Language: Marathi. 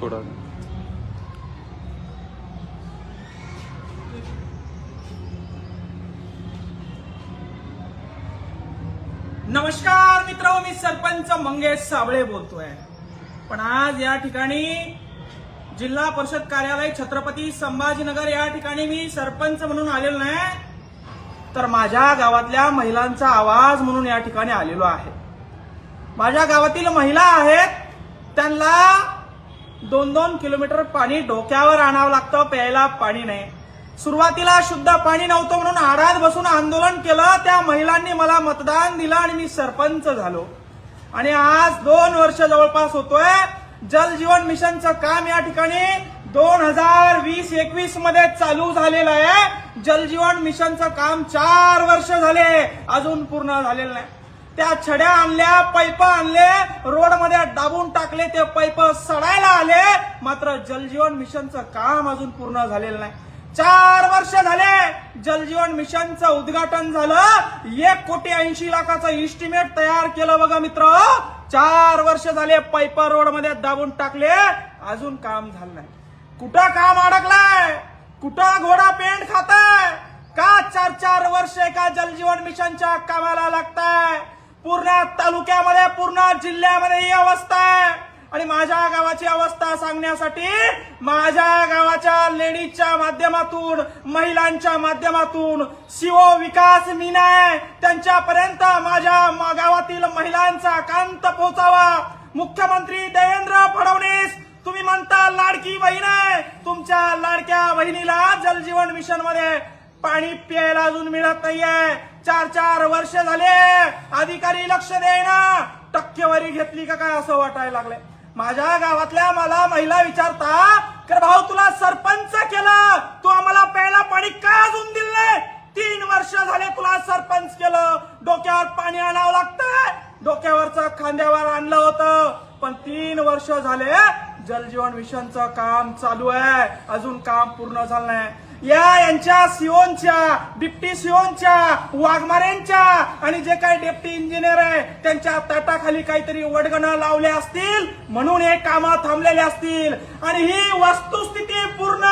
थोडा. नमस्कार मित्र मी सरपंच मंगेश साबळे बोलतोय. पण आज या ठिकाणी जिल्हा परिषद कार्यालय छत्रपती संभाजीनगर या ठिकाणी मी सरपंच म्हणून आलेलो नाही. तर माझ्या गावातल्या महिलांचा आवाज म्हणून या ठिकाणी आलेलो आहे. माझ्या गावातील महिला आहेत त्यांना दोन दोन किलोमीटर पाणी डोक्यावर आणावं लागतं प्यायला पाणी नाही. सुरुवातीला शुद्ध पाणी नव्हतं म्हणून आडात बसून आंदोलन केलं. त्या महिलांनी मला मतदान दिलं आणि मी सरपंच झालो. आणि आज दोन वर्ष जवळपास होतोय. जल जीवन मिशनचं काम या ठिकाणी दोन हजार वीस एकवीसमध्ये चालू झालेलं आहे. जल जीवन मिशनचं काम चार वर्ष झाले. अजून पूर्ण झालेलं नाही. त्या छड्या आणल्या पैप आणले रोडमध्ये दाबून टाकले ते पैप सडायला आले. मात्र जलजीवन मिशनचं काम अजून पूर्ण झालेलं नाही. चार वर्ष झाले जलजीवन मिशनचं उद्घाटन झालं. एक कोटी ऐंशी लाखाचं इस्टिमेट तयार केलं बघा मित्र. चार वर्ष झाले पैप रोडमध्ये दाबून टाकले. अजून काम झालं नाही. कुठं काम अडकलाय? कुठं घोडा पेंट खाताय? का चार चार वर्ष एका जलजीवन मिशनच्या कामाला लागताय? पूर्ण तालुक्यामध्ये पूर्ण जिल्ह्यामध्ये ही अवस्था आहे. आणि माझ्या गावाची अवस्था सांगण्यासाठी माझ्या गावाच्या लेडीजच्या माध्यमातून महिलांच्या माध्यमातून शिव विकास मीना आहे. त्यांच्यापर्यंत माझ्या मा- गावातील महिलांचा कांत पोहोचावा. मुख्यमंत्री देवेंद्र फडणवीस तुम्ही म्हणता लाडकी बहीण आहे. तुमच्या लाडक्या बहिणीला जलजीवन मिशनमध्ये पाणी प्यायला अजून मिळत नाहीये. चार चार वर्ष झाले. अधिकारी लक्ष देईना. टक्केवारी घेतली का काय असं वाटायला लागलंय. माझ्या गावातल्या मला महिला विचारता कर भाऊ तुला सरपंच केलं. तू आम्हाला प्यायला पाणी का अजून दिले तीन वर्ष झाले तुला सरपंच केलं. डोक्यावर पाणी आणावं लागतंय. डोक्यावरचा खांद्यावर आणलं होतं. पण तीन वर्ष झाले जलजीवन मिशनचं काम चालू आहे. अजून काम पूर्ण झालं नाही. या यांच्या सिओनच्या डिप्टी सिओनच्या वाघमारेंच्या आणि जे काही डेप्टी इंजिनियर आहे त्यांच्या ताटाखाली काहीतरी वडगणं लावले असतील म्हणून हे कामं थांबलेले असतील. आणि ही वस्तुस्थिती पूर्ण